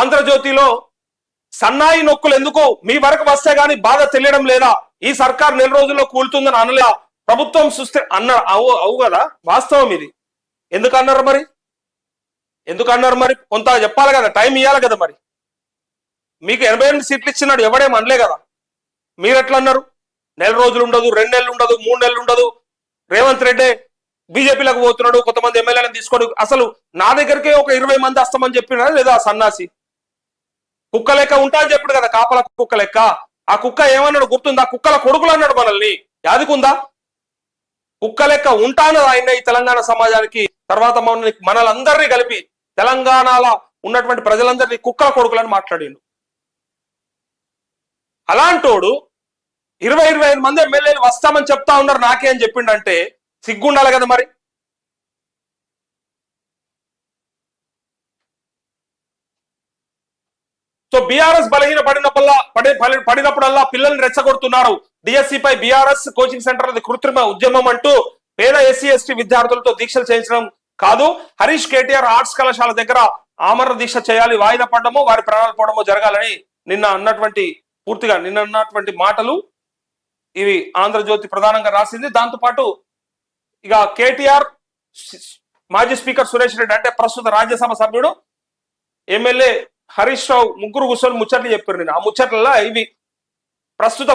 ఆంధ్రజ్యోతిలో సన్నాయి నొక్కులు ఎందుకు? మీ వరకు వస్తే గాని బాధ తెలియడం లేదా? ఈ సర్కార్ నెల రోజుల్లో కూలుతుందని అనలే ప్రభుత్వం సుస్థి అన్న అవు అవు కదా? వాస్తవం ఇది. ఎందుకు అన్నారు మరి? ఎందుకు అన్నారు మరి? కొంత చెప్పాలి కదా టైం ఇవ్వాలి కదా మరి. మీకు ఎనభై ఎనిమిది సీట్లు ఇచ్చినాడు ఎవడేం అనలే కదా. మీరు ఎట్లా అన్నారు నెల రోజులు ఉండదు రెండు నెలలు ఉండదు మూడు నెలలు ఉండదు. రేవంత్ రెడ్డి బీజేపీలకు పోతున్నాడు కొంతమంది ఎమ్మెల్యేలను తీసుకోడు అసలు నా దగ్గరికే ఒక ఇరవై మంది వస్తామని చెప్పినా లేదా సన్నాసి? కుక్క లెక్క ఉంటా అని చెప్పాడు కదా కాపల కుక్క లెక్క. ఆ కుక్క ఏమన్నాడు గుర్తుందా? కుక్కల కొడుకులు అన్నాడు మనల్ని. యాదికుందా? కుక్క లెక్క ఉంటాను ఆయన ఈ తెలంగాణ సమాజానికి తర్వాత మనల్ని మనలందరినీ కలిపి తెలంగాణలో ఉన్నటువంటి ప్రజలందరినీ కుక్కల కొడుకులని మాట్లాడిండు. అలాంటోడు ఇరవై ఇరవై ఐదు మంది ఎమ్మెల్యేలు వస్తామని చెప్తా ఉన్నారు నాకే అని చెప్పిండంటే సిగ్గుండాలి కదా మరి? సో బీఆర్ఎస్ బలహీన పడినప్పుడల్లా పడి పడినప్పుడల్లా పిల్లల్ని రెచ్చగొడుతున్నారు. డిఎస్సి పై బీఆర్ఎస్ కోచింగ్ సెంటర్ అది కృత్రిమ ఉద్యమం అంటూ పేద ఎస్సీ ఎస్టీ విద్యార్థులతో దీక్షలు చేయించడం కాదు. హరీష్ కేటీఆర్ ఆర్ట్స్ కళాశాల దగ్గర ఆమరణ దీక్ష చేయాలి వాయిదా పడడము వారి ప్రాణాలు పోవడము జరగాలని నిన్న అన్నటువంటి పూర్తిగా నిన్న అన్నటువంటి మాటలు ఇవి ఆంధ్రజ్యోతి ప్రధానంగా రాసింది. దాంతో పాటు ఇక కేటీఆర్ మాజీ స్పీకర్ సురేష్ రెడ్డి అంటే ప్రస్తుత రాజ్యసభ సభ్యుడు. ఎమ్మెల్యే హరీష్ రావు ముగ్గురు కూర్చొని ముచ్చట్లు చెప్పారు నేను ఆ ముచ్చట్లలో ఇవి ప్రస్తుత